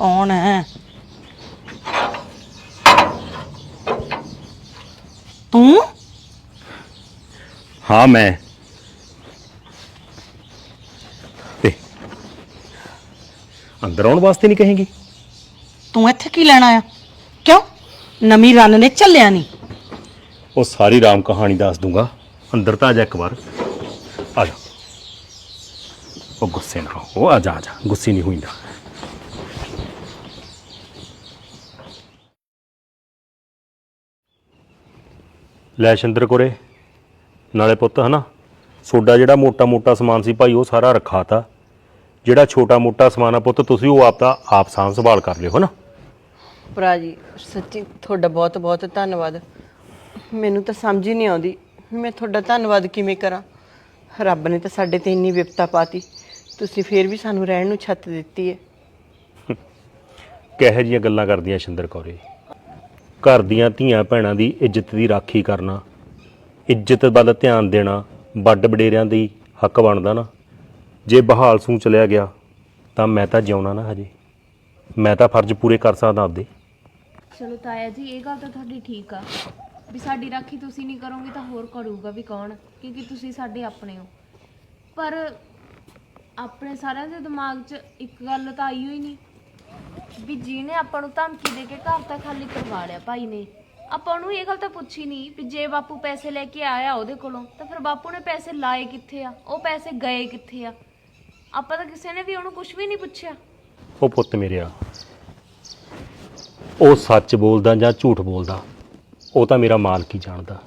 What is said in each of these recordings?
ਕੌਣ ਹੈ? ਤੂੰ? ਹਾਂ ਮੈਂ। ਤੇ ਅੰਦਰ ਆਉਣ ਵਾਸਤੇ ਨਹੀਂ ਕਹੇਂਗੀ? ਤੂੰ ਇੱਥੇ ਕੀ ਲੈਣਾ ਆ ਕਿਉਂ? ਨਵੀਂ ਰੰਨ ਨੇ ਚੱਲਿਆ ਨਹੀਂ। ਉਹ ਸਾਰੀ ਰਾਮ ਕਹਾਣੀ ਦੱਸ ਦੂੰਗਾ। ਅੰਦਰ ਤਾਂ ਆ ਜਾ ਇੱਕ ਵਾਰ। ਆ ਜਾ। ਉਹ ਗੁੱਸੇ ਨਾ ਹੋ। ਉਹ ਆ ਜਾ ਆ ਜਾ। ਗੁੱਸੇ ਨਹੀਂ ਹੋਈਂਦਾ। ਲੈ ਸ਼ਿੰਦਰ ਕੋਰੇ ਨਾਲੇ ਪੁੱਤ ਹਨਾ ਸੋਡਾ ਜਿਹੜਾ ਮੋਟਾ ਮੋਟਾ ਸਮਾਨ ਸੀ ਭਾਈ ਉਹ ਸਾਰਾ ਰਖਾਤਾ। ਜਿਹੜਾ ਛੋਟਾ ਮੋਟਾ ਸਮਾਨ ਆ ਪੁੱਤ ਤੁਸੀਂ ਉਹ ਆਪ ਦਾ ਆਪ ਸਾਂਭ ਸੰਭਾਲ ਕਰ ਲਿਓ ਹਨਾ। ਭਰਾ ਜੀ ਸੱਚੀ ਤੁਹਾਡਾ ਬਹੁਤ ਬਹੁਤ ਧੰਨਵਾਦ। ਮੈਨੂੰ ਤਾਂ ਸਮਝ ਹੀ ਨਹੀਂ ਆਉਂਦੀ ਮੈਂ ਤੁਹਾਡਾ ਧੰਨਵਾਦ ਕਿਵੇਂ ਕਰਾਂ? ਰੱਬ ਨੇ ਤਾਂ ਸਾਡੇ ਤੇ ਇੰਨੀ ਵਿਪਤਾ ਪਾਤੀ ਤੁਸੀਂ ਫੇਰ ਵੀ ਸਾਨੂੰ ਰਹਿਣ ਨੂੰ ਛੱਤ ਦਿੱਤੀ ਹੈ। ਕਿਹੋ ਜਿਹੀਆਂ ਗੱਲਾਂ ਕਰਦੀਆਂ ਸ਼ਿੰਦਰ ਕੌਰੇ? ਘਰ ਦੀਆਂ ਧੀਆਂ ਭੈਣਾਂ ਦੀ ਇੱਜ਼ਤ ਦੀ ਰਾਖੀ ਕਰਨਾ। ਇੱਜ਼ਤ ਵੱਲ ਧਿਆਨ ਦੇਣਾ ਵੱਡ ਵਡੇਰਿਆਂ ਦੀ ਹੱਕ ਬਣਦਾ ਨਾ। ਜੇ ਬਹਾਲ ਸੂ ਚਲਿਆ ਗਿਆ, ਤਾਂ ਮੈਂ ਤਾਂ ਜਿਉਣਾ ਨਾ ਹਜੇ। ਮੈਂ ਤਾਂ ਫਰਜ਼ ਪੂਰੇ ਕਰ ਸਕਦਾ ਆਪਦੇ। ਚਲੋ ਤਾਇਆ ਜੀ, ਇਹ ਗੱਲ ਤਾਂ ਤੁਹਾਡੀ ਠੀਕ ਆ। ਵੀ ਸਾਡੀ ਰਾਖੀ ਤੁਸੀਂ ਨਹੀਂ ਕਰੋਗੇ ਤਾਂ ਹੋਰ ਕਰੂਗਾ ਵੀ ਕੌਣ? ਕਿਉਂਕਿ ਤੁਸੀਂ ਸਾਡੇ ਆਪਣੇ ਹੋ। ਪਰ ਆਪਣੇ ਸਾਰਿਆਂ ਦੇ ਦਿਮਾਗ 'ਚ ਇੱਕ ਗੱਲ ਤਾਂ ਆਈ ਹੋਈ ਨਹੀਂ ਵੀ ਜਿਹਨੇ ਆਪਾਂ ਨੂੰ ਧਮਕੀ ਦੇ ਕੇ ਘਰ ਤਾਂ ਖਾਲੀ ਕਰਵਾ ਲਿਆ ਭਾਈ ਨੇ। ਆਪਾਂ ਨੂੰ ਇਹ ਗੱਲ ਤਾਂ ਪੁੱਛੀ ਨਹੀਂ ਵੀ ਜੇ ਬਾਪੂ ਪੈਸੇ ਲੈ ਕੇ ਆਇਆ ਉਹਦੇ ਕੋਲੋਂ, ਤਾਂ ਫਿਰ ਬਾਪੂ ਨੇ ਪੈਸੇ ਲਾਏ ਕਿੱਥੇ ਆ? ਉਹ ਪੈਸੇ ਗਏ ਕਿੱਥੇ ਆ? ਆਪਾਂ ਤਾਂ ਕਿਸੇ ਨੇ ਵੀ ਉਹਨੂੰ ਕੁਝ ਵੀ ਨਹੀਂ ਪੁੱਛਿਆ। ਉਹ ਪੁੱਤ ਮੇਰਿਆ ਉਹ ਸੱਚ ਬੋਲਦਾ ਜਾਂ ਝੂਠ ਬੋਲਦਾ, ਉਹ ਤਾਂ ਮੇਰਾ ਮਾਲਕ ਹੀ ਜਾਣਦਾ।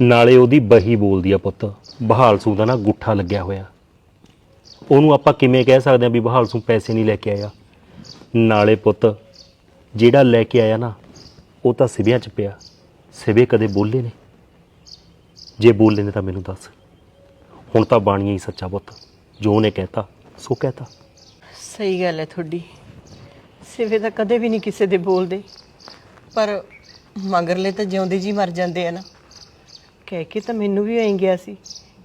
ਨਾਲੇ ਉਹਦੀ ਬਹੀ ਬੋਲਦੀ ਆ ਪੁੱਤ ਬਹਾਲਸੂ ਦਾ ਨਾ ਗੁੱਠਾ ਲੱਗਿਆ ਹੋਇਆ। ਉਹਨੂੰ ਆਪਾਂ ਕਿਵੇਂ ਕਹਿ ਸਕਦੇ ਆ ਵੀ ਬਹਾਲਸੂ ਪੈਸੇ ਨਹੀਂ ਲੈ ਕੇ ਆਇਆ? ਨਾਲੇ ਪੁੱਤ, ਜਿਹੜਾ ਲੈ ਕੇ ਆਇਆ ਨਾ, ਉਹ ਤਾਂ ਸਿਵਿਆਂ ਚ ਪਿਆ। ਸਿਵੇ ਕਦੇ ਬੋਲੇ ਨੇ। ਜੇ ਬੋਲੇ ਨੇ ਤਾਂ ਮੈਨੂੰ ਦੱਸ। ਹੁਣ ਤਾਂ ਬਾਣੀਆ ਹੀ ਸੱਚਾ ਪੁੱਤ। ਜੋ ਉਹਨੇ ਕਹਿਤਾ, ਸੋ ਕਹਿਤਾ। ਸਹੀ ਗੱਲ ਹੈ ਤੁਹਾਡੀ। ਸਿਵੇ ਤਾਂ ਕਦੇ ਵੀ ਨਹੀਂ ਕਿਸੇ ਦੇ ਬੋਲਦੇ। ਪਰ ਮਗਰਲੇ ਤਾਂ ਜਿਉਂਦੇ ਜੀ ਮਰ ਜਾਂਦੇ ਆ ਨਾ। ਕਹਿ ਕੇ ਤਾਂ ਮੈਨੂੰ ਵੀ ਐਂ ਗਿਆ ਸੀ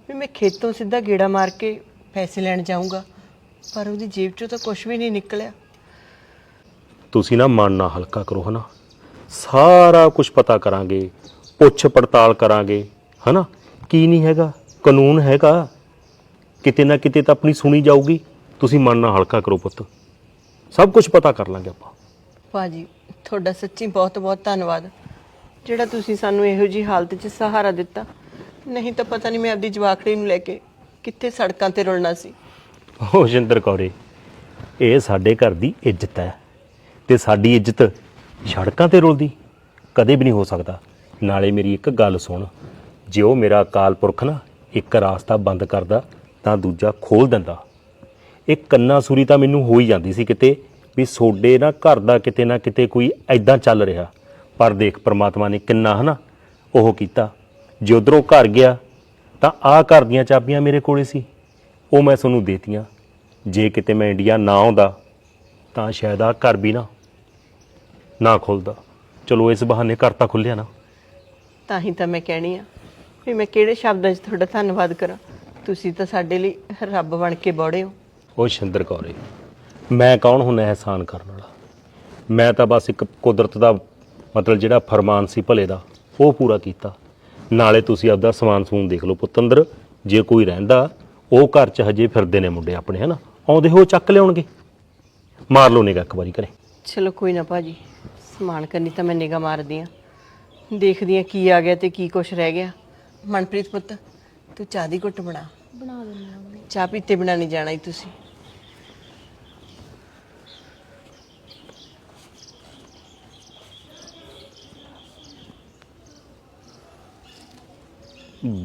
ਵੀ ਮੈਂ ਖੇਤੋਂ ਸਿੱਧਾ ਗੇੜਾ ਮਾਰ ਕੇ ਪੈਸੇ ਲੈਣ ਜਾਊਂਗਾ। ਪਰ ਉਹਦੀ ਜੇਬ ਚੋਂ ਤਾਂ ਕੁਝ ਵੀ ਨਹੀਂ ਨਿਕਲਿਆ। ਤੁਸੀਂ ਨਾ ਮਨ ਨਾ ਹਲਕਾ ਕਰੋ ਹਨਾ? ਸਾਰਾ ਕੁਝ ਪਤਾ ਕਰਾਂਗੇ ਪੁੱਛ ਪੜਤਾਲ ਕਰਾਂਗੇ ਹਨਾ? ਕੀ ਨਹੀਂ ਹੈਗਾ? ਕਾਨੂੰਨ ਹੈਗਾ। ਕਿਤੇ ਨਾ ਕਿਤੇ ਤਾਂ ਆਪਣੀ ਸੁਣੀ ਜਾਊਗੀ। ਤੁਸੀਂ ਮਨ ਨਾ ਹਲਕਾ ਕਰੋ ਪੁੱਤ। ਸਭ ਕੁਝ ਪਤਾ ਕਰ ਲਾਂਗੇ ਆਪਾਂ। ਭਾਜੀ ਤੁਹਾਡਾ ਸੱਚੀ ਬਹੁਤ-ਬਹੁਤ ਧੰਨਵਾਦ। ਜਿਹੜਾ ਤੁਸੀਂ ਸਾਨੂੰ ਇਹੋ ਜੀ ਹਾਲਤ 'ਚ ਸਹਾਰਾ ਦਿੱਤਾ ਨਹੀਂ ਤਾਂ ਪਤਾ ਨਹੀਂ ਮੈਂ ਆਪਦੀ ਜਵਾਕੜੀ ਨੂੰ ਲੈ ਕੇ ਕਿੱਥੇ ਸੜਕਾਂ ਤੇ ਰੁਲਣਾ ਸੀ। ਉਹ ਜਿੰਦਰ ਕੌਰੇ ਇਹ ਸਾਡੇ ਘਰ ਦੀ ਇੱਜ਼ਤ ਹੈ। ਤੇ ਸਾਡੀ ਇੱਜ਼ਤ ਸੜਕਾਂ ਤੇ ਰੁਲਦੀ। ਕਦੇ ਵੀ ਨਹੀਂ ਹੋ ਸਕਦਾ। ਨਾਲੇ ਮੇਰੀ ਇੱਕ ਗੱਲ ਸੁਣ। ਜੇ ਉਹ ਮੇਰਾ ਅਕਾਲ ਪੁਰਖ ਨਾ ਇੱਕ ਰਾਸਤਾ ਬੰਦ ਕਰਦਾ, ਤਾਂ ਦੂਜਾ ਖੋਲ ਦਿੰਦਾ। ਇਹ ਕੰਨਾ ਸੂਰੀ ਤਾਂ ਮੈਨੂੰ ਹੋ ਹੀ ਜਾਂਦੀ ਸੀ ਕਿਤੇ ਵੀ ਸੋਡੇ ਨਾ ਘਰ ਦਾ ਕਿਤੇ ਨਾ ਕਿਤੇ ਕੋਈ ਐਦਾਂ ਚੱਲ ਰਿਹਾ। ਪਰ ਦੇਖ ਪ੍ਰਮਾਤਮਾ ਨੇ ਕਿੰਨਾ ਹਨਾ ਉਹ ਕੀਤਾ। ਜੇ ਉਧਰੋਂ ਘਰ ਗਿਆ, ਤਾਂ ਆਹ ਘਰ ਦੀਆਂ ਚਾਬੀਆਂ ਮੇਰੇ ਕੋਲੇ ਸੀ। ਉਹ ਮੈਂ ਤੁਹਾਨੂੰ ਦੇਤੀਆਂ। ਜੇ ਕਿਤੇ ਮੈਂ ਇੰਡੀਆ ਨਾ ਆਉਂਦਾ, ਤਾਂ ਸ਼ਾਇਦ ਆ ਘਰ ਵੀ ਨਾ ਨਾ ਖੁੱਲਦਾ। ਚਲੋ ਇਸ ਬਹਾਨੇ ਘਰ ਤਾਂ ਖੁੱਲਿਆ ਨਾ। ਤਾਂ ਹੀ ਤਾਂ ਮੈਂ ਕਹਿਣੀ ਆ ਵੀ ਮੈਂ ਕਿਹੜੇ ਸ਼ਬਦਾਂ 'ਚ ਤੁਹਾਡਾ ਧੰਨਵਾਦ ਕਰਾਂ। ਤੁਸੀਂ ਤਾਂ ਸਾਡੇ ਲਈ ਰੱਬ ਬਣ ਕੇ ਬੋੜੇ ਹੋ। ਉਹ ਸ਼ਿੰਦਰ ਕੌਰੇ ਮੈਂ ਕੌਣ ਹੁੰਦਾ ਅਹਿਸਾਨ ਕਰਨ ਵਾਲਾ? ਮੈਂ ਤਾਂ ਬਸ ਇੱਕ ਕੁਦਰਤ ਦਾ ਮਤਲਬ ਜਿਹੜਾ ਫਰਮਾਨ ਸੀ ਭਲੇ ਦਾ ਉਹ ਪੂਰਾ ਕੀਤਾ। ਨਾਲੇ ਤੁਸੀਂ ਆਪਦਾ ਸਮਾਨ ਸਮੂਨ ਦੇਖ ਲਓ ਪੁੱਤ ਅੰਦਰ ਜੇ ਕੋਈ ਰਹਿੰਦਾ ਉਹ ਘਰ 'ਚ ਹਜੇ ਫਿਰਦੇ ਨੇ ਮੁੰਡੇ ਆਪਣੇ ਹਨਾ? ਆਉਂਦੇ ਹੋ ਚੱਕ ਲਿਆਉਣਗੇ। ਮਾਰ ਲਓ ਨਿਗਾ ਇੱਕ ਵਾਰੀ ਘਰੇ ਚਲੋ ਕੋਈ ਨਾ ਭਾਜੀ ਸਮਾਨ ਕਰਨੀ ਤਾਂ ਮੈਂ ਨਿਗਾ ਮਾਰਦੀ ਆ। ਦੇਖਦੀ ਆ ਕੀ ਆ ਗਿਆ ਤੇ ਕੀ ਕੁਛ ਰਹਿ ਗਿਆ। ਮਨਪ੍ਰੀਤ ਪੁੱਤ ਤੂੰ ਚਾਹ ਦੀ ਘੁੱਟ ਬਣਾ। ਬਣਾ ਦਿੰਦੀ ਹਾਂ ਮੰਮੀ। ਚਾਹ ਪੀਤੇ ਬਿਨਾਂ ਨਹੀਂ ਜਾਣਾ ਈ ਤੁਸੀਂ।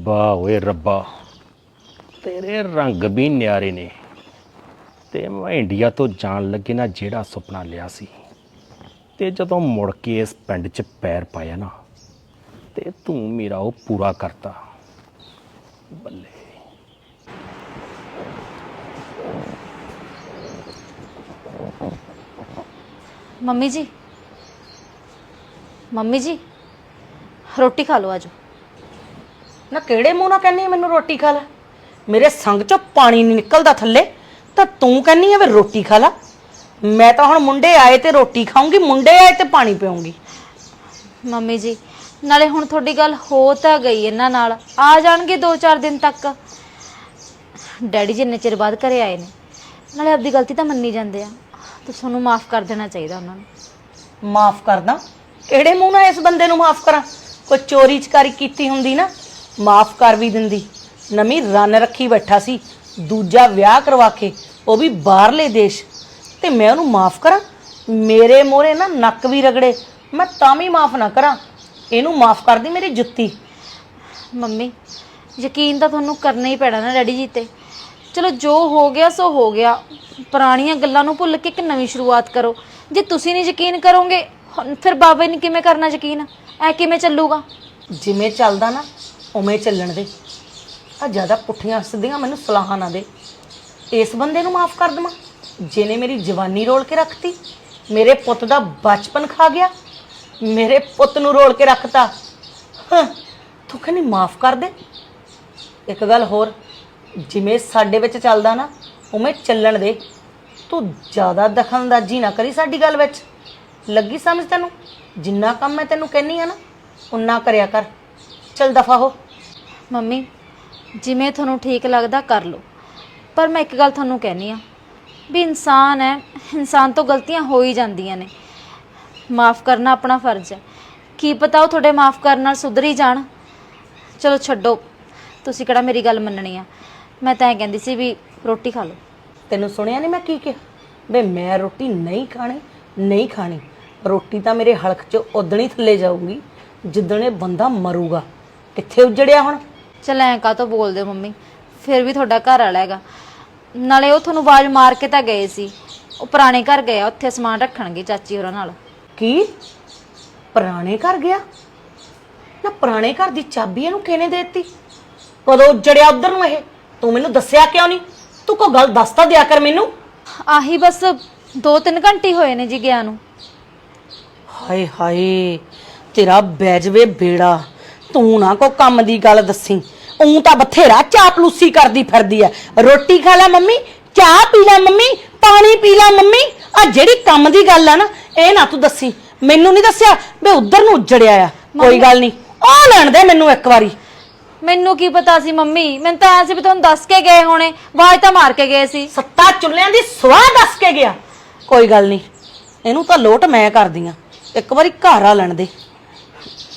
ਵਾਹ ਓਏ ਰੱਬਾ ਤੇਰੇ ਰੰਗ ਵੀ ਨਿਆਰੇ ਨੇ। ਤੇ ਮੈਂ ਇੰਡੀਆ ਤੋਂ ਜਾਣ ਲੱਗੇ ਨਾ ਜਿਹੜਾ ਸੁਪਨਾ ਲਿਆ ਸੀ। ਤੇ ਜਦੋਂ ਮੁੜ ਕੇ ਇਸ ਪਿੰਡ 'ਚ ਪੈਰ ਪਾਇਆ ਨਾ, ਤੇ ਤੂੰ ਮੇਰਾ ਉਹ ਪੂਰਾ ਕਰਤਾ। ਬੱਲੇ। ਮੰਮੀ ਜੀ। ਮੰਮੀ ਜੀ, ਰੋਟੀ ਖਾ ਲਓ ਆਜੋ ਨਾ ਕਿਹੜੇ ਮੂੰਹ ਨਾਲ ਕਹਿੰਨੀ ਆ ਮੈਨੂੰ ਰੋਟੀ ਖਾ ਲੈ। ਮੇਰੇ ਸੰਗ ਚੋਂ ਪਾਣੀ ਨਹੀਂ ਨਿਕਲਦਾ ਥੱਲੇ। ਤਾਂ ਤੂੰ ਕਹਿੰਨੀ ਆ ਵੀ ਰੋਟੀ ਖਾ ਲੈ। ਮੈਂ ਤਾਂ ਹੁਣ ਮੁੰਡੇ ਆਏ ਤੇ ਰੋਟੀ ਖਾਊਂਗੀ ਮੁੰਡੇ ਆਏ ਤੇ ਪਾਣੀ ਪੀਊਂਗੀ। ਮੰਮੀ ਜੀ ਨਾਲੇ ਹੁਣ ਤੁਹਾਡੀ ਗੱਲ ਹੋ ਤਾਂ ਗਈ ਇਹਨਾਂ ਨਾਲ। ਆ ਜਾਣਗੇ 2-4 ਦਿਨ ਤੱਕ। ਡੈਡੀ ਜੀ ਇੰਨੇ ਚਿਰ ਬਾਅਦ ਘਰੇ ਆਏ ਨੇ ਨਾਲੇ ਆਪਦੀ ਗਲਤੀ ਤਾਂ ਮੰਨੀ ਜਾਂਦੇ ਆ। ਤੇ ਤੁਹਾਨੂੰ ਮਾਫ ਕਰ ਦੇਣਾ ਚਾਹੀਦਾ ਉਹਨਾਂ ਨੂੰ। ਮਾਫ ਕਰਦਾ। ਕਿਹੜੇ ਮੂੰਹ ਨਾਲ ਇਸ ਬੰਦੇ ਨੂੰ ਮਾਫ ਕਰਾਂ? ਕੋਈ ਚੋਰੀ ਚਕਾਰੀ ਕੀਤੀ ਹੁੰਦੀ ਨਾ ਮਾਫ ਕਰ ਵੀ ਦਿੰਦੀ। ਨਵੀਂ ਰਨ ਰੱਖੀ ਬੈਠਾ ਸੀ। ਦੂਜਾ ਵਿਆਹ ਕਰਵਾ ਕੇ ਉਹ ਵੀ ਬਾਹਰਲੇ ਦੇਸ਼। ਤੇ ਮੈਂ ਉਹਨੂੰ ਮਾਫ ਕਰਾਂ? ਮੇਰੇ ਮੋਰੇ ਨਾ ਨੱਕ ਵੀ ਰਗੜੇ। ਮੈਂ ਤਾਂ ਵੀ ਮਾਫ ਨਾ ਕਰਾਂ। ਇਹਨੂੰ ਮਾਫ ਕਰਦੀ ਮੇਰੀ ਜੁੱਤੀ। ਮੰਮੀ ਯਕੀਨ ਤਾਂ ਤੁਹਾਨੂੰ ਕਰਨਾ ਹੀ ਪੈਣਾ ਨਾ ਡੈਡੀ ਜੀ ਤੇ। ਚਲੋ ਜੋ ਹੋ ਗਿਆ ਸੋ ਹੋ ਗਿਆ। ਪੁਰਾਣੀਆਂ ਗੱਲਾਂ ਨੂੰ ਭੁੱਲ ਕੇ ਇੱਕ ਨਵੀਂ ਸ਼ੁਰੂਆਤ ਕਰੋ। ਜੇ ਤੁਸੀਂ ਨਹੀਂ ਯਕੀਨ ਕਰੋਗੇ ਹੁਣ ਫਿਰ ਬਾਬੇ ਨੇ ਕਿਵੇਂ ਕਰਨਾ ਯਕੀਨ? ਐ ਕਿਵੇਂ ਚੱਲੂਗਾ? ਜਿਵੇਂ ਚੱਲਦਾ ਨਾ ਉਵੇਂ ਚੱਲਣ ਦੇ। ਆ ਜ਼ਿਆਦਾ ਪੁੱਠੀਆਂ ਸਿੱਧੀਆਂ ਮੈਨੂੰ ਸਲਾਹਾਂ ਨਾ ਦੇ। ਇਸ ਬੰਦੇ ਨੂੰ ਮਾਫ ਕਰ ਦਵਾਂ। ਜਿਹਨੇ ਮੇਰੀ ਜਵਾਨੀ ਰੋਲ ਕੇ ਰੱਖਤੀ ਮੇਰੇ ਪੁੱਤ ਦਾ ਬਚਪਨ ਖਾ ਗਿਆ ਮੇਰੇ ਪੁੱਤ ਨੂੰ ਰੋਲ ਕੇ ਰੱਖਤਾ। ਹਾਂ, ਤੂੰ ਕਹਿੰਦੀ ਮਾਫ ਕਰ ਦੇ। ਇੱਕ ਗੱਲ ਹੋਰ ਜਿਵੇਂ ਸਾਡੇ ਵਿੱਚ ਚੱਲਦਾ ਨਾ ਉਵੇਂ ਚੱਲਣ ਦੇ। ਤੂੰ ਜ਼ਿਆਦਾ ਦਖਲਅੰਦਾਜ਼ੀ ਨਾ ਕਰੀ ਸਾਡੀ ਗੱਲ ਵਿੱਚ। ਲੱਗੀ ਸਮਝ ਤੈਨੂੰ? ਜਿੰਨਾ ਕੰਮ ਮੈਂ ਤੈਨੂੰ ਕਹਿੰਨੀ ਆ ਨਾ ਉਨਾ ਕਰਿਆ ਕਰ। ਚੱਲ ਦਫਾ ਹੋ। ਮੰਮੀ ਜਿਵੇਂ ਤੁਹਾਨੂੰ ਠੀਕ ਲੱਗਦਾ ਕਰ ਲਓ। ਪਰ ਮੈਂ ਇੱਕ ਗੱਲ ਤੁਹਾਨੂੰ ਕਹਿਣੀ ਆ, ਵੀ ਇਨਸਾਨ ਹੈ, ਇਨਸਾਨ ਤੋਂ ਗਲਤੀਆਂ ਹੋ ਹੀ ਜਾਂਦੀਆਂ ਨੇ। ਮਾਫ ਕਰਨਾ ਆਪਣਾ ਫਰਜ਼ ਹੈ। ਕੀ ਪਤਾ ਉਹ ਤੁਹਾਡੇ ਮਾਫ ਕਰਨ ਨਾਲ ਸੁਧਰ ਹੀ ਜਾਣ। ਚਲੋ ਛੱਡੋ, ਤੁਸੀਂ ਕਿਹੜਾ ਮੇਰੀ ਗੱਲ ਮੰਨਣੀ ਆ। ਮੈਂ ਤਾਂ ਇਹ ਕਹਿੰਦੀ ਸੀ ਵੀ ਰੋਟੀ ਖਾ ਲਓ। ਤੈਨੂੰ ਸੁਣਿਆ ਨਹੀਂ ਮੈਂ ਕੀ ਕਿਹਾ? ਵੇ ਮੈਂ ਰੋਟੀ ਨਹੀਂ ਖਾਣੀ ਨਹੀਂ ਖਾਣੀ। ਰੋਟੀ ਤਾਂ ਮੇਰੇ ਹਲਕ 'ਚ ਉਦਣੀ ਥੱਲੇ ਜਾਊਗੀ, ਜਿੱਦਣ ਇਹ ਬੰਦਾ ਮਰੂਗਾ। ਕਿੱਥੇ ਉਜੜਿਆ ਹੁਣ? ਚਲ ਐਂ ਕਾਹਤੋਂ ਬੋਲਦੇ ਹੋ ਮੰਮੀ? ਫਿਰ ਵੀ ਤੁਹਾਡਾ ਘਰ ਵਾਲਾ ਹੈਗਾ। ਨਾਲੇ ਉਹ ਤੁਹਾਨੂੰ ਆਵਾਜ਼ ਮਾਰ ਕੇ ਤਾਂ ਗਏ ਸੀ। ਉਹ ਪੁਰਾਣੇ ਘਰ ਗਏ ਆ ਉੱਥੇ ਸਮਾਨ ਰੱਖਣਗੇ ਚਾਚੀ ਹੋਰਾਂ ਨਾਲ। ਕੀ? ਪੁਰਾਣੇ ਘਰ ਗਿਆ? ਨਾ ਪੁਰਾਣੇ ਘਰ ਦੀ ਚਾਬੀ ਇਹਨੂੰ ਕਿਹਨੇ ਦੇ ਦਿੱਤੀ? ਕਦੋਂ ਉਜੜਿਆ ਉਧਰ ਨੂੰ ਇਹ? ਤੂੰ ਮੈਨੂੰ ਦੱਸਿਆ ਕਿਉਂ ਨਹੀਂ? ਤੂੰ ਕੋਈ ਗੱਲ ਦੱਸ ਤਾਂ ਦਿਆ ਕਰ ਮੈਨੂੰ। ਆਹੀ ਬਸ 2-3 ਘੰਟੇ ਹੀ ਹੋਏ ਨੇ ਜੀ ਗਿਆ ਨੂੰ। ਹਾਏ ਹਾਏ ਤੇਰਾ ਬੈਜਵੇ ਬੇੜਾ। ਤੂੰ ਨਾ ਕੋ ਕੰਮ ਦੀ ਗੱਲ ਦੱਸੀ। ਉਂ ਤਾਂ ਬਥੇਰਾ ਚਾਪਲੂਸੀ ਕਰਦੀ ਫਿਰਦੀ ਐ। ਰੋਟੀ ਖਾ ਲੈ ਮੰਮੀ ਚਾਹ ਪੀ ਲੈ ਮੰਮੀ ਪਾਣੀ ਪੀ ਲੈ ਮੰਮੀ। ਆ ਜਿਹੜੀ ਕੰਮ ਦੀ ਗੱਲ ਆ ਨਾ ਇਹ ਨਾ ਤੂੰ ਦੱਸੀ। ਮੈਨੂੰ ਨਹੀਂ ਦੱਸਿਆ ਵੀ ਉਧਰ ਨੂੰ ਉੱਜੜਿਆ ਆ। ਕੋਈ ਗੱਲ ਨਹੀਂ ਆ ਲੈਣ ਦੇ ਮੈਨੂੰ ਇੱਕ ਵਾਰੀ। ਮੈਨੂੰ ਕੀ ਪਤਾ ਸੀ ਮੰਮੀ? ਮੈਨੂੰ ਤਾਂ ਐ ਸੀ ਵੀ ਤੁਹਾਨੂੰ ਦੱਸ ਕੇ ਗਏ ਹੋਣੇ। ਆਵਾਜ਼ ਤਾਂ ਮਾਰ ਕੇ ਗਏ ਸੀ। ਸੱਤਾ ਚੁੱਲ੍ਹਿਆਂ ਦੀ ਸਵਾਹ ਦੱਸ ਕੇ ਗਿਆ। ਕੋਈ ਗੱਲ ਨਹੀਂ ਇਹਨੂੰ ਤਾਂ ਲੋਟ ਮੈਂ ਕਰਦੀ ਆ। ਇੱਕ ਵਾਰੀ ਘਰ ਆ ਲੈਣ ਦੇ।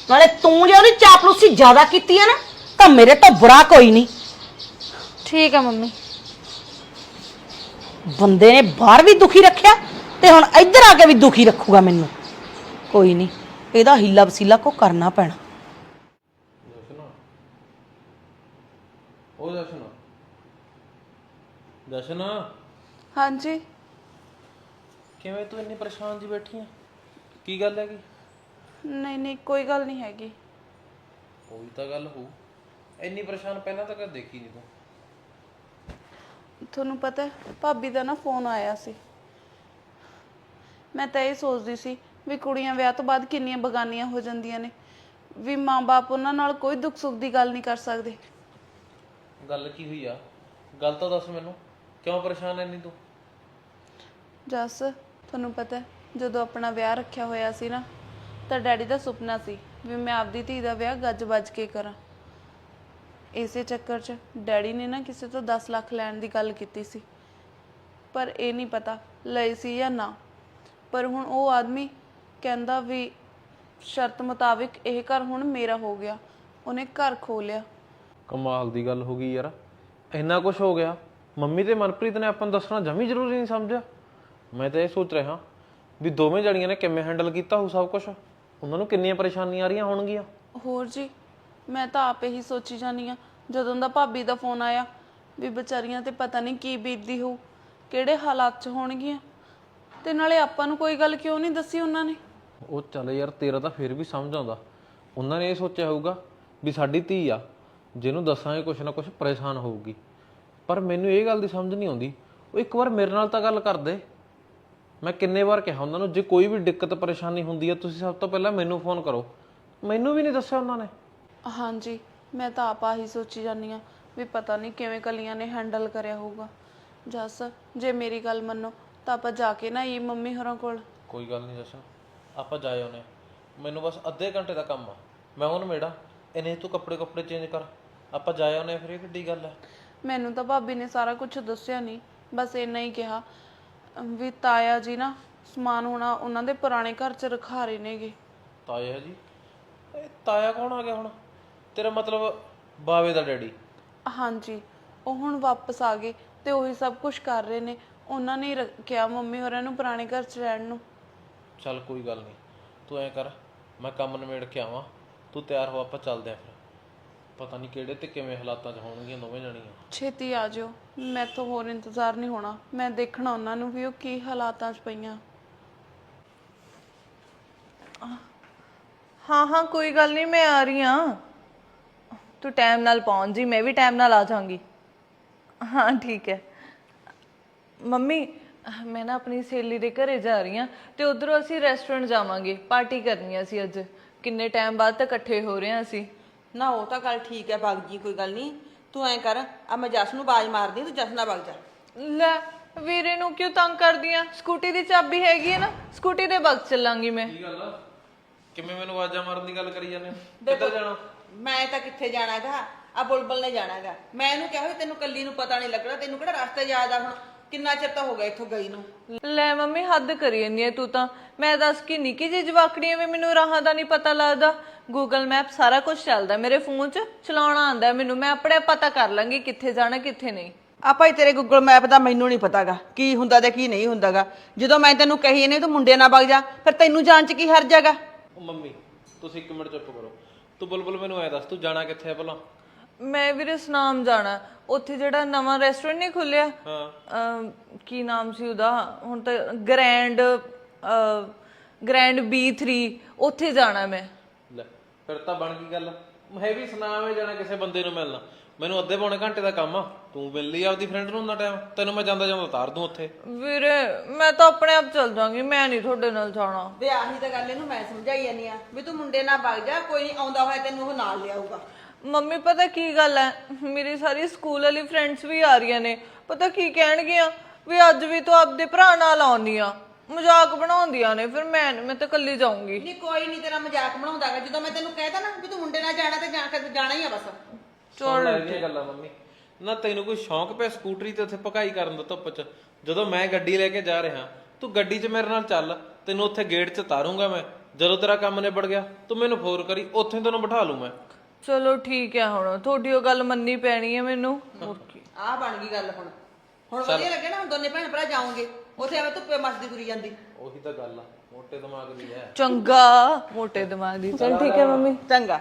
ਨਾਲੇ ਤੂੰ ਜੇ ਉਹਦੀ ਚਾਪਲੂਸੀ ਜ਼ਿਆਦਾ ਕੀਤੀ ਆ ਨਾ ਤਾਂ ਮੇਰੇ ਤੋਂ ਬੁਰਾ ਕੋਈ ਨਹੀਂ। ਠੀਕ ਹੈ ਮੰਮੀ। ਬੰਦੇ ਨੇ ਬਾਹਰ ਵੀ ਦੁਖੀ ਰੱਖਿਆ ਤੇ ਹੁਣ ਇੱਧਰ ਆ ਕੇ ਵੀ ਦੁਖੀ ਰੱਖੂਗਾ ਮੈਨੂੰ। ਕੋਈ ਨਹੀਂ ਇਹਦਾ ਹੀਲਾ ਵਸੀਲਾ ਕੋ ਕਰਨਾ ਪੈਣਾ। ਉਹ ਜਸ਼ਨ ਜਸ਼ਨ ਹਾਂਜੀ। ਕਿਵੇਂ ਤੂੰ ਇੰਨੀ ਪਰੇਸ਼ਾਨ ਜੀ ਬੈਠੀ ਆ? ਕੀ ਗੱਲ ਹੈਗੀ? ਨਹੀਂ ਨਹੀਂ ਕੋਈ ਗੱਲ ਨਹੀਂ ਹੈਗੀ। ਕੋਈ ਤਾਂ ਗੱਲ ਹੋਊ। ਇੰਨੀ ਪਰੇਸ਼ਾਨ ਪਹਿਲਾਂ ਤਾਂ ਕਦੇ ਦੇਖੀ ਨਹੀਂ ਤੂੰ। ਤੁਹਾਨੂੰ ਪਤਾ ਹੈ, ਭਾਬੀ ਦਾ ਨਾ ਫੋਨ ਆਇਆ ਸੀ। ਮੈਂ ਤਾਂ ਇਹ ਸੋਚਦੀ ਸੀ ਵੀ ਕੁੜੀਆਂ ਵਿਆਹ ਤੋਂ ਬਾਅਦ ਕਿੰਨੀਆਂ ਬਗਾਨੀਆਂ ਹੋ ਜਾਂਦੀਆਂ ਨੇ ਵੀ ਮਾਂ-ਬਾਪ ਉਹਨਾਂ ਨਾਲ ਕੋਈ ਦੁੱਖ ਸੁੱਖ ਦੀ ਗੱਲ ਨਹੀਂ ਕਰ ਸਕਦੇ। ਗੱਲ ਕੀ ਹੋਈ ਆ? ਗੱਲ ਤਾਂ ਦੱਸ ਮੈਨੂੰ। ਕਿਉਂ ਪਰੇਸ਼ਾਨ ਐਨੀ ਤੂੰ? ਜਸ ਤੁਹਾਨੂੰ ਪਤਾ ਹੈ, ਜਦੋਂ ਆਪਣਾ ਵਿਆਹ ਰੱਖਿਆ ਹੋਇਆ ਸੀ ਨਾ ਤਾਂ ਡੈਡੀ ਦਾ ਸੁਪਨਾ ਸੀ ਵੀ ਮੈਂ ਆਪਦੀ ਧੀ ਦਾ ਵਿਆਹ ਗੱਜ-ਵੱਜ ਕੇ ਕਰਾਂ। ਇਸੇ ਚੱਕਰ 'ਚ ਡੈਡੀ ਨੇ ਨਾ ਕਿਸੇ ਤੋਂ 10 ਲੱਖ ਲੈਣ ਦੀ ਗੱਲ ਕੀਤੀ ਸੀ। ਪਰ ਇਹ ਨਹੀਂ ਪਤਾ ਲਏ ਸੀ ਜਾਂ ਨਾ। ਪਰ ਹੁਣ ਉਹ ਆਦਮੀ ਕਹਿੰਦਾ ਵੀ ਸ਼ਰਤ ਮੁਤਾਬਿਕ ਇਹ ਘਰ ਹੁਣ ਮੇਰਾ ਹੋ ਗਿਆ। ਉਹਨੇ ਘਰ ਖੋ ਲਿਆ ਕਮਾਲ ਦੀ ਗੱਲ ਹੋ ਗਈ ਯਾਰ। ਇੰਨਾ ਕੁਝ ਹੋ ਗਿਆ। ਮੰਮੀ ਤੇ ਮਨਪ੍ਰੀਤ ਨੇ ਆਪਾਂ ਨੂੰ ਦੱਸਣਾ ਜਮੀ ਜ਼ਰੂਰੀ ਨਹੀਂ ਸਮਝਿਆ। ਮੈਂ ਤਾਂ ਇਹ ਸੋਚ ਰਿਹਾ ਵੀ ਦੋਵੇਂ ਜਣੀਆਂ ਨੇ ਕਿਵੇਂ ਹੈਂਡਲ ਕੀਤਾ ਹੋ ਸਭ ਕੁਝ ਉਹਨਾਂ ਨੂੰ ਕਿੰਨੀਆਂ ਪਰੇਸ਼ਾਨੀਆਂ ਆ ਰਹੀਆਂ ਹੋਣਗੀਆਂ? ਹੋਰ ਜੀ ਮੈਂ ਤਾਂ ਆਪੇ ਹੀ ਸੋਚੀ ਜਾਨੀ ਆ ਜਦੋਂ ਦਾ ਭਾਬੀ ਦਾ ਫੋਨ ਆਇਆ ਵੀ ਵਿਚਾਰੀਆਂ ਤੇ ਪਤਾ ਨਹੀਂ ਕੀ ਬੀਤਦੀ ਹੋਊ ਕਿਹੜੇ ਹਾਲਾਤ 'ਚ ਹੋਣਗੀਆਂ? ਤੇ ਨਾਲੇ ਆਪਾਂ ਨੂੰ ਕੋਈ ਗੱਲ ਕਿਉਂ ਨਹੀਂ ਦੱਸੀ ਉਹਨਾਂ ਨੇ? ਉਹ ਚੱਲ ਯਾਰ ਤੇਰਾ ਤਾਂ ਫਿਰ ਵੀ ਸਮਝ ਆਉਂਦਾ। ਉਹਨਾਂ ਨੇ ਇਹ ਸੋਚਿਆ ਹੋਊਗਾ ਵੀ ਸਾਡੀ ਧੀ ਆ ਜਿਹਨੂੰ ਦੱਸਾਂਗੇ ਕੁਛ ਨਾ ਕੁਛ ਪਰੇਸ਼ਾਨ ਹੋਊਗੀ। ਪਰ ਮੈਨੂੰ ਇਹ ਗੱਲ ਦੀ ਸਮਝ ਨਹੀਂ ਆਉਂਦੀ ਉਹ ਇੱਕ ਵਾਰ ਮੇਰੇ ਨਾਲ ਤਾਂ ਗੱਲ ਕਰ ਦੇ। ਮੈਂ ਕਿੰਨੇ ਵਾਰ ਕਿਹਾ ਉਹਨਾਂ ਨੂੰ ਜੇ ਕੋਈ ਵੀ ਦਿੱਕਤ ਪਰੇਸ਼ਾਨੀ ਹੁੰਦੀ ਹੈ ਤੁਸੀਂ ਸਭ ਤੋਂ ਪਹਿਲਾਂ ਮੈਨੂੰ ਫੋਨ ਕਰੋ। ਮੈਨੂੰ ਵੀ ਨਹੀਂ ਦੱਸਿਆ ਉਹਨਾਂ ਨੇ। ਹਾਂਜੀ ਮੈਂ ਤਾਂ ਆਪ ਆਹੀ ਸੋਚੀ ਜਾਨੀ ਆ ਵੀ ਪਤਾ ਨਹੀਂ ਕਿਵੇਂ ਕਲੀਆਂ ਨੇ ਹੈਂਡਲ ਕਰਿਆ ਹੋਊਗਾ। ਜਸ ਜੇ ਮੇਰੀ ਗੱਲ ਮੰਨੋ ਤਾਂ ਆਪਾਂ ਜਾ ਕੇ ਨਾ ਇਹ ਮੰਮੀ ਹੋਰਾਂ ਕੋਲ। ਕੋਈ ਗੱਲ ਨਹੀਂ ਜਸ਼ਨ ਆਪਾਂ ਜਾਏ ਆਉਨੇ ਮੈਨੂੰ ਬਸ ਅੱਧੇ ਘੰਟੇ ਦਾ ਕੰਮ ਆ। ਮੈਂ ਹੁਣ ਮੇੜਾ ਇਹਨੇ ਤੂੰ ਕੱਪੜੇ ਕੱਪੜੇ ਚੇਂਜ ਕਰ। ਆਪਾਂ ਜਾਏ ਆਉਨੇ ਫਿਰ ਇਹ ਕਿੱਡੀ ਗੱਲ ਆ। ਮੈਨੂੰ ਤਾਂ ਭਾਬੀ ਨੇ ਸਾਰਾ ਕੁਝ ਦੱਸਿਆ ਨਹੀਂ ਬਸ ਇੰਨਾ ਹੀ ਕਿਹਾ ਵੀ ਤਾਇਆ ਜੀ ਨਾ ਸਮਾਨ ਹੋਣਾ ਉਹਨਾਂ ਦੇ ਪੁਰਾਣੇ ਘਰ 'ਚ ਰਖਾ ਰਹੇ ਨੇਗੇ। ਤਾਇਆ ਜੀ? ਇਹ ਤਾਇਆ ਕੌਣ ਆ ਗਿਆ ਹੁਣ? ਤੇਰਾ ਮਤਲਬ ਬਾਵੇ ਦਾ ਡੈਡੀ? ਹਾਂਜੀ ਉਹ ਹੁਣ ਵਾਪਸ ਆ ਗਏ ਤੇ ਉਹੀ ਸਭ ਕੁਝ ਕਰ ਰਹੇ ਨੇ। ਉਹਨਾਂ ਨੇ ਹੀ ਰੱਖਿਆ ਮੰਮੀ ਹੋਰਾਂ ਨੂੰ ਪੁਰਾਣੇ ਘਰ 'ਚ ਰਹਿਣ ਨੂੰ। ਚੱਲ ਕੋਈ ਗੱਲ ਨਹੀਂ ਤੂੰ ਐ ਕਰ ਮੈਂ ਕੰਮ ਨਿਬੇੜ ਕੇ ਆਵਾਂ ਤੂੰ ਤਿਆਰ ਹੋ ਆਪਾਂ ਚੱਲਦੇ ਆਂ ਫਿਰ। ਪਤਾ ਨਹੀਂ ਕਿਹੜੇ ਤੇ ਕਿਵੇਂ ਹਾਲਾਤਾਂ 'ਚ ਹੋਣਗੀਆਂ ਦੋਵੇਂ ਜਣੀਆਂ। ਛੇਤੀ ਆ ਜਿਓ ਮੈਥੋਂ ਹੋਰ ਇੰਤਜ਼ਾਰ ਨਹੀਂ ਹੋਣਾ। ਮੈਂ ਦੇਖਣਾ ਉਹਨਾਂ ਨੂੰ ਵੀ ਉਹ ਕੀ ਹਾਲਾਤਾਂ 'ਚ ਪਈਆਂ। ਹਾਂ ਹਾਂ, ਕੋਈ ਗੱਲ ਨਹੀਂ ਮੈਂ ਆ ਰਹੀ ਹਾਂ। ਤੂੰ ਟਾਈਮ ਨਾਲ ਪਹੁੰਚ ਜੀ, ਮੈਂ ਵੀ ਟਾਈਮ ਨਾਲ ਆ ਜਾਵਾਂਗੀ। ਹਾਂ, ਠੀਕ ਹੈ। ਮੰਮੀ, ਮੈਂ ਨਾ ਆਪਣੀ ਸਹੇਲੀ ਦੇ ਘਰੇ ਜਾ ਰਹੀ ਹਾਂ ਤੇ ਉਧਰੋਂ ਅਸੀਂ ਰੈਸਟੋਰੈਂਟ ਜਾਵਾਂਗੇ। ਪਾਰਟੀ ਕਰਨੀ ਆ ਅਸੀਂ ਅੱਜ। ਕਿੰਨੇ ਟਾਈਮ ਬਾਅਦ ਤਾਂ ਇਕੱਠੇ ਹੋ ਰਹੇ ਹਾਂ ਅਸੀਂ। ਨਾ ਉਹ ਤਾਂ ਗੱਲ ਠੀਕ ਹੈ ਬਾਗ ਜੀ ਕੋਈ ਗੱਲ ਨਹੀਂ। ਤੂੰ ਐਂ ਕਰ ਆ ਮੈਂ ਜਸ ਨੂੰ ਬਾਜ ਮਾਰਦੀ ਤੂੰ ਜਸ ਨਾਲ ਵਗ ਜਾ। ਲੈ ਵੀਰੇ ਨੂੰ ਕਿਉਂ ਤੰਗ ਕਰਦੀ ਆ? ਸਕੂਟੀ ਦੀ ਚਾਬੀ ਹੈਗੀ ਹੈ ਨਾ ਸਕੂਟੀ ਦੇ ਬਗ ਚੱਲਾਂਗੀ ਮੈਂ। ਕੀ ਗੱਲ ਆ? ਕਿਵੇਂ ਮੈਨੂੰ ਆਵਾਜ਼ਾਂ ਮਾਰਨ ਦੀ ਗੱਲ ਕਰੀ ਜਾਂਦੇ ਹੋ? ਕਿੱਧਰ ਜਾਣਾ? ਮੈਂ ਤਾਂ ਕਿੱਥੇ ਜਾਣਾਗਾ ਆ ਬੁਲਬੁਲ ਨੇ ਜਾਣਾਗਾ ਮੈਂ ਇਹਨੂੰ ਕਿਹਾ ਵੀ ਤੈਨੂੰ ਕੱਲੀ ਨੂੰ ਪਤਾ ਨਹੀਂ ਲੱਗਣਾ ਤੈਨੂੰ ਕਿਹੜਾ ਰਸਤਾ ਯਾਦ ਆ ਹੁਣ? ਕਿੰਨਾ ਚਿਰ ਤਾਂ ਹੋ ਗਿਆ ਇੱਥੋਂ ਗਈ ਨੂੰ? ਲੈ ਮੰਮੀ ਹੱਦ ਕਰੀ ਜਾਂਦੀ ਐ ਤੂੰ ਤਾਂ। ਮੈਂ ਦੱਸ ਕਿ ਨਿੱਕੀ ਜਿਹੀ ਜਵਾਕੜੀ ਐਵੇਂ ਮੈਨੂੰ ਰਾਹਾਂ ਦਾ ਨਹੀਂ ਪਤਾ ਲੱਗਦਾ। ਗੂਗਲ ਮੈਪ ਸਾਰਾ ਕੁਝ ਚੱਲਦਾ ਮੇਰੇ ਫੋਨ 'ਚ ਚਲਾਉਣਾ ਆਂਦਾ ਮੈਨੂੰ। ਮੈਂ ਆਪਣੇ ਆਪ ਪਤਾ ਕਰ ਲਾਂਗੀ ਕਿੱਥੇ ਜਾਣਾ ਕਿੱਥੇ ਨਹੀਂ। ਆ ਭਾਈ ਤੇਰੇ ਗੂਗਲ ਮੈਪ ਦਾ ਮੈਨੂੰ ਨਹੀਂ ਪਤਾਗਾ ਕੀ ਹੁੰਦਾ ਤੇ ਕੀ ਨਹੀਂ ਹੁੰਦਾਗਾ। ਜਦੋਂ ਮੈਂ ਤੈਨੂੰ ਕਹੀ ਨੇ ਤੂੰ ਮੁੰਡੇ ਨਾਲ ਵਗ ਜਾ ਫਿਰ ਤੈਨੂੰ ਜਾਣ ਚ ਕੀ ਹਰਜ ਹੈਗਾ? ਉਹ ਮੰਮੀ ਤੁਸੀਂ ਇੱਕ ਮਿੰਟ ਚੁੱਪ ਕਰੋ। ਤੂੰ ਬੁਲਬੁਲ ਮੈਨੂੰ ਐ ਦੱਸ ਤੂੰ ਜਾਣਾ ਕਿੱਥੇ ਆ ਭਲਾ? ਮੈਂ ਵੀਰੇ ਸੁਨਾਮ ਜਾਣਾ। ਉੱਥੇ ਜਿਹੜਾ ਨਵਾਂ ਰੈਸਟੋਰੈਂਟ ਨਹੀਂ ਖੁੱਲਿਆ ਹਾਂ। ਕੀ ਨਾਮ ਸੀ ਉਹਦਾ? ਹੁਣ ਤਾਂ ਗ੍ਰੈਂਡ ਗ੍ਰੈਂਡ B3 ਉੱਥੇ ਜਾਣਾ ਮੈਂ। ਲੈ ਫਿਰ ਤਾਂ ਬਣ ਗਈ ਗੱਲ। ਮੈਂ ਵੀ ਸੁਣਾਵੇਂ ਜਾਣਾ ਕਿਸੇ ਬੰਦੇ ਨੂੰ ਮਿਲਣਾ। ਮੈਨੂੰ ਅੱਧੇ ਪੌਣੇ ਘੰਟੇ ਦਾ ਕੰਮ ਆ। ਤੂੰ ਮਿਲ ਲਈ ਆਪਦੀ ਫਰੈਂਡ ਨੂੰ ਉਹਨਾਂ ਟਾਈਮ ਤੈਨੂੰ ਮੈਂ ਜਾਂਦਾ ਜਾਂਦਾ ਉਤਾਰ ਦੂੰ ਉੱਥੇ। ਵੀਰੇ ਮੈਂ ਤਾਂ ਆਪਣੇ ਆਪ ਚੱਲ ਜਾਵਾਂਗੀ ਮੈਂ ਨਹੀਂ ਤੁਹਾਡੇ ਨਾਲ ਜਾਣਾ। ਵੇ ਆਹੀ ਤਾਂ ਗੱਲ ਇਹਨੂੰ ਮੈਂ ਸਮਝਾਈ ਜਾਨੀ ਆ ਵੀ ਤੂੰ ਮੁੰਡੇ ਨਾਲ ਵਗ ਜਾ ਕੋਈ ਨਹੀਂ ਆਉਂਦਾ ਹੋਇਆ ਤੈਨੂੰ ਉਹ ਨਾਲ ਲਿਆਊਗਾ। ਮੰਮੀ ਪਤਾ ਕੀ ਗੱਲ ਹੈ ਮੇਰੀ ਸਾਰੀ ਸਕੂਲ ਵਾਲੀ ਫਰੈਂਡਸ ਵੀ ਆ ਰਹੀਆਂ ਨੇ। ਪਤਾ ਕੀ ਕਹਿਣਗੀਆਂ? ਵੀ ਅੱਜ ਵੀ ਤੂੰ ਆਪਦੇ ਭਰਾ ਨਾਲ ਆਉਣੀ ਆ ਮਜ਼ਾਕ ਬਣਾਉਂਦੀਆਂ ਨੇ। ਫਿਰ ਮੈਂ ਮੈਂ ਤਾਂ ਇਕੱਲੀ ਜਾਊਂਗੀ। ਨਹੀਂ ਕੋਈ ਨਹੀਂ ਤੇਰਾ ਮਜ਼ਾਕ ਬਣਾਉਂਦਾਗਾ ਜਦੋਂ ਮੈਂ ਤੈਨੂੰ ਕਹਿਤਾ ਨਾ ਵੀ ਤੂੰ ਮੁੰਡੇ ਨਾਲ ਜਾਣਾ ਤੇ ਜਾ- ਜਾਣਾ ਹੀ ਆ ਬਸ। ਸੁਣ ਲੈ ਇਹਦੀਆਂ ਗੱਲਾਂ ਮੰਮੀ। ਨਾ ਤੈਨੂੰ ਕੋਈ ਸ਼ੌਂਕ ਪਿਆ ਸਕੂਟਰੀ ਤੇ ਉੱਥੇ ਭਕਾਈ ਕਰਨ ਦਾ ਧੁੱਪ 'ਚ? ਜਦੋਂ ਮੈਂ ਗੱਡੀ ਲੈ ਕੇ ਜਾ ਰਿਹਾ ਤੂੰ ਗੱਡੀ 'ਚ ਮੇਰੇ ਨਾਲ ਚੱਲ। ਤੈਨੂੰ ਉੱਥੇ ਗੇਟ 'ਚ ਤਾਰੂੰਗਾ ਮੈਂ। ਜਦੋਂ ਤੇਰਾ ਕੰਮ ਨਿਬੜ ਗਿਆ ਤੂੰ ਮੈਨੂੰ ਫੋਨ ਕਰੀ ਉੱਥੇ ਤੈਨੂੰ ਬਿਠਾ ਲੂ ਮੈਂ। ਚਲੋ ਠੀਕ ਹੈ ਹੁਣ ਤੁਹਾਡੀ ਉਹ ਗੱਲ ਮੰਨਣੀ ਪੈਣੀ ਹੈ ਮੈਨੂੰ। ਹੋਰ ਕੀ। ਆਹ ਬਣ ਗਈ ਗੱਲ ਹੁਣ। ਹੁਣ ਵਧੀਆ ਲੱਗੇ ਨਾ ਹੁਣ ਦੋਨੇ ਭੈਣ ਭਰਾ ਜਾਓਗੇ। ਉੱਥੇ ਐਵੇਂ ਧੁੱਪੇ ਮੱਚਦੀ ਤੁਰੀ ਜਾਂਦੀ। ਉਹੀ ਤਾਂ ਗੱਲ ਆ ਮੋਟੇ ਦਿਮਾਗ ਦੀ ਹੈ। ਚੰਗਾ ਮੋਟੇ ਦਿਮਾਗ ਦੀ ਚਲ ਠੀਕ ਹੈ ਮੰਮੀ। ਚੰਗਾ।